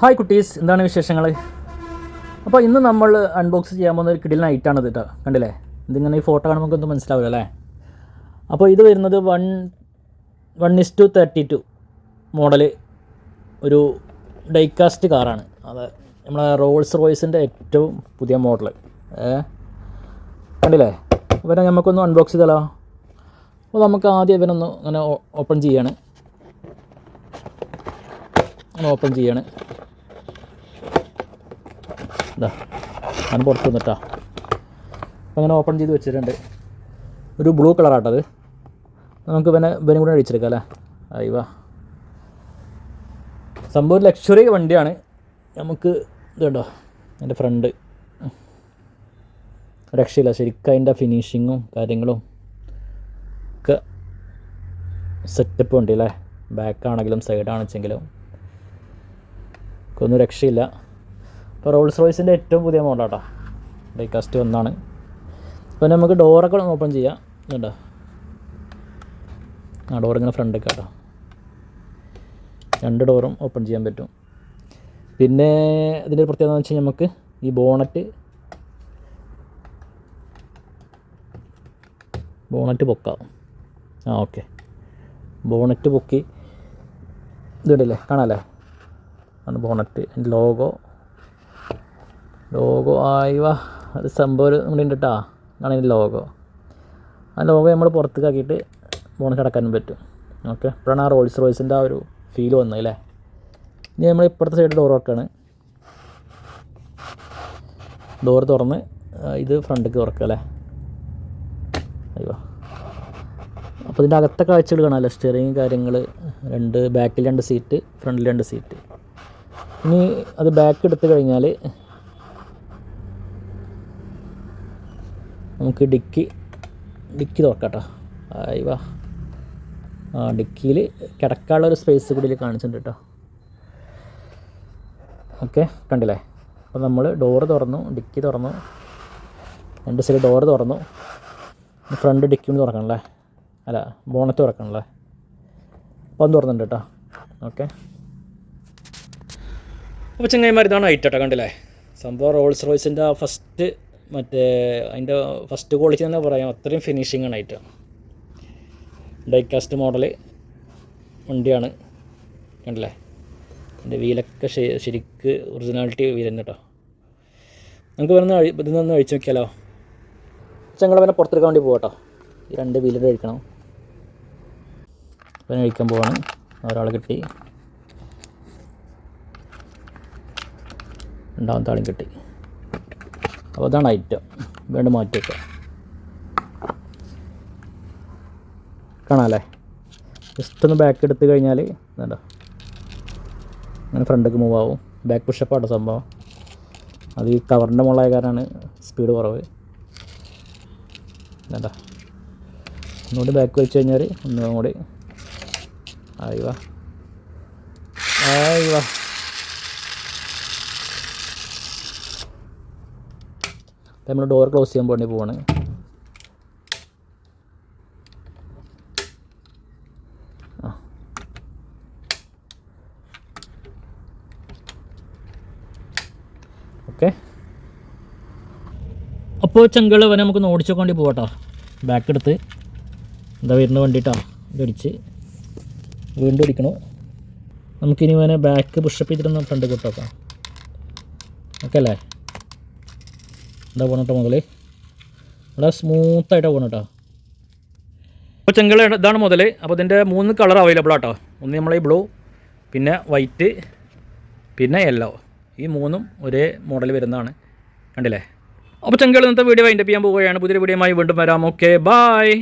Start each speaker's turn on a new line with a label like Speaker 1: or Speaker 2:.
Speaker 1: Hi കുട്ടീസ്. എന്താണ് വിശേഷങ്ങൾ അപ്പോൾ ഇന്ന് നമ്മൾ അൺബോക്സ് ചെയ്യാൻ പോകുന്ന ഒരു കിടിൽ ഐറ്റാണ് ഇത് കേട്ടോ കണ്ടില്ലേ? ഇതിങ്ങനെ ഈ ഫോട്ടോ കാണുമ്പോൾ നമുക്കൊന്നും മനസ്സിലാവില്ല അല്ലേ? അപ്പോൾ ഇത് വരുന്നത് one one is to thirty two model ഒരു ഡൈകാസ്റ്റ് കാറാണ് അത് നമ്മളെ റോൾസ് റോയ്സിന്റെ ഏറ്റവും പുതിയ മോഡൽ കണ്ടില്ലേ? ഇവരെ നമുക്കൊന്ന് അൺബോക്സ് ചെയ്താലോ? അപ്പോൾ നമുക്ക് ആദ്യം ഇവനൊന്ന് അങ്ങനെ ഓപ്പൺ ചെയ്യാണ്. ഓപ്പൺ ചെയ്യാണ്. ഇതാ ഞാൻ പുറത്ത് നിന്നിട്ടാ അങ്ങനെ ഓപ്പൺ ചെയ്ത് വെച്ചിട്ടുണ്ട്. ഒരു ബ്ലൂ കളറാട്ടത് നമുക്ക് പിന്നെ ഇവനും കൂടെ അടിച്ചെടുക്കാം അല്ലേ? അയ്യവാ സംഭവം ലക്ഷറി വണ്ടിയാണ്. നമുക്ക് ഇത് എന്റെ ഫ്രണ്ട് രക്ഷയില്ല ശരിക്കും അതിന്റെ ഫിനിഷിങ്ങും കാര്യങ്ങളും ഒക്കെ സെറ്റപ്പ് വണ്ടി അല്ലേ? ബാക്കാണെങ്കിലും സൈഡാണെച്ചെങ്കിലും ഒന്നും രക്ഷയില്ല. ഇപ്പോൾ റോൾസ് റോയ്സിന്റെ ഏറ്റവും പുതിയ മോഡലാട്ടോ ഡൈകാസ്റ്റ് ഒന്നാണ്. അപ്പോൾ നമുക്ക് ഡോറൊക്കെ ഓപ്പൺ ചെയ്യാം. കേട്ടോ ആ ഡോർ ഇങ്ങനെ ഫ്രണ്ടൊക്കെ കേട്ടോ രണ്ട് ഡോറും ഓപ്പൺ ചെയ്യാൻ പറ്റും. പിന്നെ ഇതിന്റെ പ്രത്യേകത എന്ന് വെച്ചാൽ നമുക്ക് ഈ ബോണറ്റ് ബോണറ്റ് പൊക്കാം. ആ ഓക്കെ ബോണറ്റ് പൊക്കി. ഇതുണ്ടല്ലേ? കാണാമല്ലേ ആണ് ബോണറ്റ് ലോഗോ ലോഗോ ആയി വാ. അത് സംഭവം നമ്മുടെ ഉണ്ട് കേട്ടോ അതാണ് അതിന്റെ ലോഗോ. ആ ലോഗോ നമ്മൾ പുറത്തേക്കാക്കിയിട്ട് ബോണസ് അടക്കാനും പറ്റും. ഓക്കെ? ഇപ്പോഴാണ് ആ റോൾസ് റോയ്സിന്റെ ആ ഒരു ഫീൽ വന്നത് അല്ലേ? ഇനി നമ്മൾ ഇപ്പുറത്തെ സൈഡ് ഡോർ വെക്കാണ് ഡോർ തുറന്ന് ഇത് ഫ്രണ്ടിലേക്ക് തുറക്കുക അല്ലേ? അയ്യോ അപ്പോൾ ഇതിന്റെ അകത്തെ കാഴ്ചകൾ കാണാമല്ലോ സ്റ്റിയറിങ് കാര്യങ്ങൾ രണ്ട് ബാക്കിൽ രണ്ട് സീറ്റ് ഫ്രണ്ടിൽ രണ്ട് സീറ്റ് ഇനി അത് ബാക്ക് എടുത്തു കഴിഞ്ഞാൽ നമുക്ക് ഡിക്കി ഡിക്കി തുറക്കാട്ടോ. വാ. ആ ഡിക്കിയിൽ കിടക്കാനുള്ള ഒരു സ്പേസ് കൂടി കാണിച്ചിട്ടുണ്ട് കേട്ടോ ഓക്കെ കണ്ടില്ലേ? അപ്പോൾ നമ്മൾ ഡോറ് തുറന്നു ഡിക്കി തുറന്നു. രണ്ട് സൈഡ് ഡോറ് തുറന്നു. ഫ്രണ്ട് ഡിക്കി ഒന്ന് തുറക്കണല്ലേ? അല്ല ബോണറ്റ് തുറക്കണല്ലേ? ഒന്ന് തുറന്നിട്ടുണ്ട് കേട്ടോ ഓക്കെ. അപ്പോൾ ചങ്ങായിമാർ ഇതാണ് ഐറ്റം കേട്ടോ കണ്ടില്ലേ? സംഭവം റോൾസ് റോയ്സിന്റെ ഫസ്റ്റ് മറ്റേ അതിന്റെ ഫസ്റ്റ് ക്വാളിറ്റി തന്നെ പറയാം. അത്രയും ഫിനിഷിംഗ് ആണ് ഐറ്റം ഡൈക്കാസ്റ്റ് മോഡൽ വണ്ടിയാണ്. കണ്ടില്ലേ? എന്റെ വീലൊക്കെ ശരിക്ക് ഒറിജിനാലിറ്റി വീൽ തന്നെ കേട്ടോ നമുക്ക് വരുന്ന ഇതിൽ നിന്ന് അഴിച്ചു നോക്കിയാലോ? ചങ്ങളെ പിന്നെ പുറത്തെടുക്കാൻ വേണ്ടി പോകട്ടോ ഈ രണ്ട് വീലിന്റെ അഴിക്കണം. പിന്നെ അഴിക്കാൻ പോവാണ്. ഒരാൾ കിട്ടി. രണ്ടാമത്തെ ആളും കിട്ടി. അപ്പോൾ അതാണ് ഐറ്റം വേണ്ട മാറ്റി വയ്ക്കാം കാണാമല്ലേ? ജസ്റ്റ് ഒന്ന് ബാക്ക് എടുത്ത് കഴിഞ്ഞാൽ എന്താ അങ്ങനെ ഫ്രണ്ടേക്ക് മൂവ് ആവും. ബാക്ക് പുഷപ്പാട്ടോ സംഭവം. അത് ഈ കവറിന്റെ മുകളായ കാരണമാണ് സ്പീഡ് കുറവ്. വേണ്ട ഒന്നുകൂടി ബാക്ക് വെച്ച് കഴിഞ്ഞാൽ ഒന്നും കൂടി ആയി വാ. ആയി വാ. നമ്മൾ ഡോർ ക്ലോസ് ചെയ്യാൻ വേണ്ടി പോവാണ്. ഓക്കെ അപ്പോൾ ചെങ്കൾ വരെ നമുക്ക് ഓടിച്ചൊക്കെ വേണ്ടി പോകട്ടോ ബാക്ക് എടുത്ത്. എന്താ വരുന്ന വേണ്ടിയിട്ടാണ് ഇതടിച്ച് വീണ്ടും ഇടിക്കണു നമുക്കിനി വേണേൽ ബാക്ക് പുഷപ്പ് ചെയ്തിട്ടൊന്ന് ഫ്രണ്ട് കിട്ടോക്കാം. ഓക്കെ അല്ലേ? എന്താ പോണട്ടോ മുതൽ ഇവിടെ സ്മൂത്തായിട്ടാണ് പോണട്ടോ അപ്പോൾ ചെങ്കൾ ഇതാണ് മുതൽ അപ്പോൾ ഇതിന്റെ മൂന്ന് കളർ അവൈലബിൾ ആട്ടോ. ഒന്ന് നമ്മളെ ബ്ലൂ പിന്നെ വൈറ്റ് പിന്നെ യെല്ലോ ഈ മൂന്നും ഒരേ മോഡൽ വരുന്നതാണ്. കണ്ടില്ലേ? അപ്പോൾ ചെങ്കൾ ഇന്നത്തെ വീഡിയോ വൈൻഡപ്പ് ചെയ്യാൻ പോവുകയാണ്. പുതിയൊരു വീഡിയോയുമായി വീണ്ടും വരാം. Okay bye